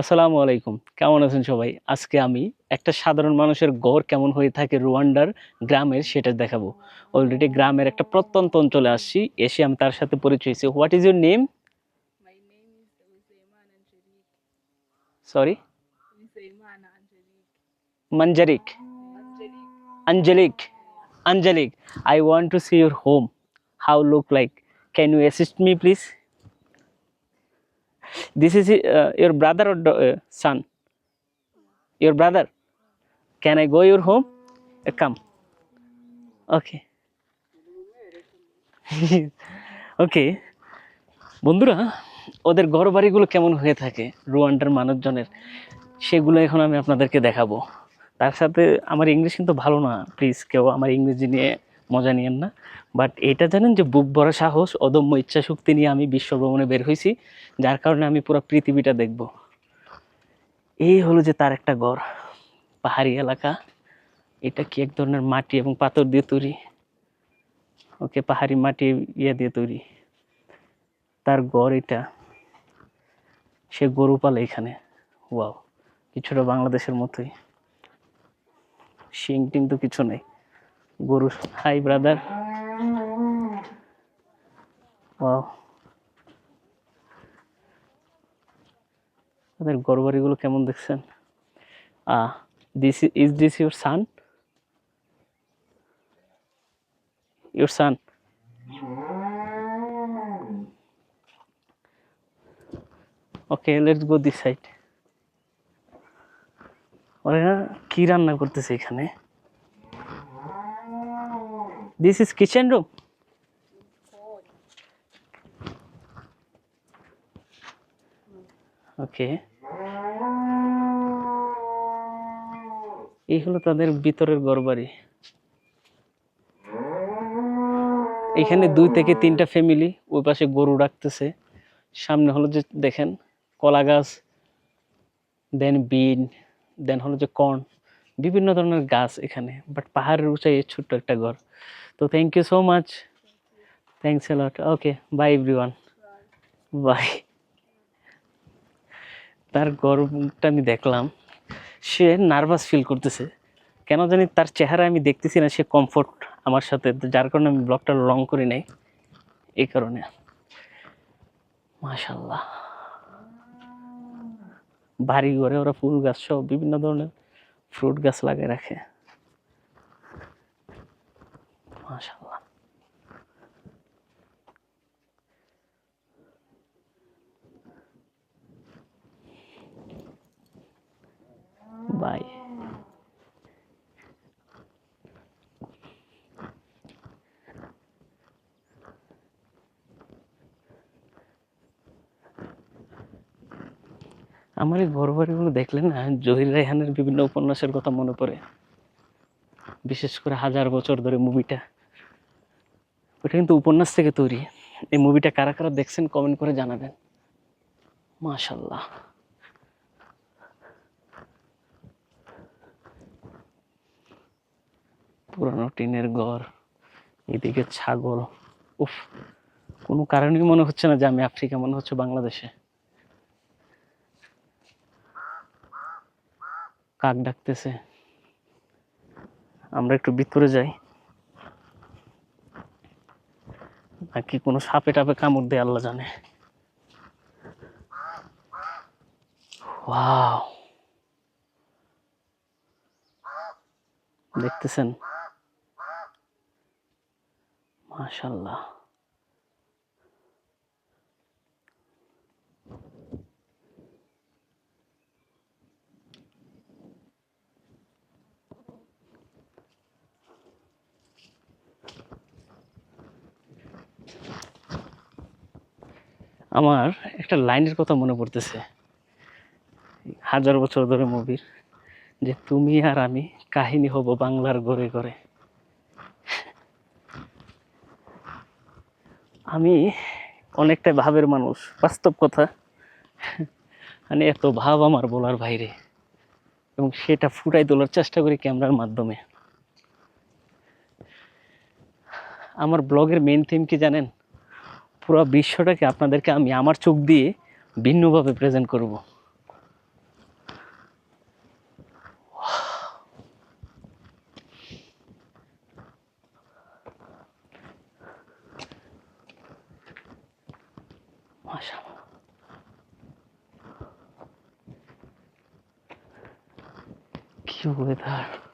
আসসালামু আলাইকুম। কেমন আছেন সবাই? আজকে আমি একটা সাধারণ মানুষের গড় কেমন হয়ে থাকে রুয়ান্ডার গ্রামের সেটা দেখাবো। অলরেডি গ্রামের একটা প্রত্যন্ত অঞ্চলে আসছি এসে আমি তার সাথে পরিচয় হয়েছি what is your name. Sorry. মঞ্জারিক আঞ্জলিক আঞ্জলিক I want to see your home how look like can you assist me please this is your brother or son your brother can I go your home come okay okay বন্ধুরা, ওদের ঘর বাড়িগুলো কেমন হয়ে থাকে? রুয়ান্ডার মানুষজনের, সেগুলো এখন আমি আপনাদেরকে দেখাবো। তার সাথে আমার ইংলিশ কিন্তু ভালো না। প্লিজ কেউ আমার ইংরেজি নিয়ে মজা নিয়েন না। বাট এটা জানেন যে বুক বড় সাহস, অদম্য ইচ্ছা শক্তি নিয়ে আমি বিশ্ব ভ্রমণে বের হয়েছি যার কারণে আমি পুরো পৃথিবীটা দেখব। এই হলো যে তার একটা ঘর পাহাড়ি এলাকা। এটা কি এক ধরনের মাটি এবং পাথর দিয়ে তৈরি? ওকে, পাহাড়ি মাটি ইয়ে দিয়ে তৈরি। তার গড় এটা। সে গরু পালে এখানে। ওয়াও কিছুটা বাংলাদেশের মতোই। শিং টিং তো কিছু নেই। গরু, হাই ব্রাদার। ওয়াও তাদের গরু বাড়িগুলো কেমন দেখছেন? আহ this is this your son your son okay let's go this side ওরা কি রান্না করতেছে এখানে? This is kitchen room okay. এই হলো তাদের ভিতরের ঘরবাড়ি এখানে দুই থেকে তিনটা ফ্যামিলি ওই পাশে গরু রাখতেছে। সামনে হলো যে দেখেন, কলা গাছ দেন বিন দেন হলো যে কর্ন বিভিন্ন ধরনের গাছ এখানে বাট পাহাড়ের উঁচাই ছোট্ট একটা ঘর। তো thank you so much thanks a lot okay bye everyone bye তার গরমটা আমি দেখলাম। সে নার্ভাস ফিল করতেছে। কেন জানি তার চেহারা আমি দেখতেছি না, সে কমফোর্ট আমার সাথে, যার কারণে আমি ব্লগটা লং করি নাই। এই কারণে। মাশাল্লাহ বাড়ি ঘরে ওরা ফুল গাছ সহ বিভিন্ন ধরনের ফ্রুট গাছ লাগিয়ে রাখে। মাশাল্লাহ বাই আমার এই ঘর বাড়িগুলো দেখলে না জহির রায়হানের বিভিন্ন উপন্যাসের কথা মনে পড়ে। বিশেষ করে হাজার বছর ধরে মুভিটা। ওটা কিন্তু উপন্যাস থেকে তৈরি। এই মুভিটা কারা কারা দেখছেন কমেন্ট করে জানাবেন। মাশাল্লাহ পুরানো টিনের ঘর এদিকে ছাগল। উফ, কোনো কারণেই মনে হচ্ছে না যে আমি আফ্রিকা, মনে হচ্ছে বাংলাদেশে। কাক ডাকতেছে। আমরা একটু ভিতরে যাই। নাকি কোনো সাপে টাপে কামড় দেয়, আল্লাহ জানে। দেখতেছেন? মাশাল্লাহ আমার একটা লাইনের কথা মনে পড়তেছে। হাজার বছর ধরে মুভির যে তুমি আর আমি কাহিনী হব বাংলার ঘরে ঘরে আমি অনেকটা ভাবের মানুষ, বাস্তব কথা। মানে এত ভাব আমার বলার বাইরে। এবং সেটা ফুটাই তোলার চেষ্টা করি ক্যামেরার মাধ্যমে। আমার ব্লগের মেন থিম কি জানেন? পুরো বিশ্বটাকে আপনাদেরকে আমি আমার চোখ দিয়ে ভিন্নভাবে প্রেজেন্ট করব। lasciamola. Chiudetela.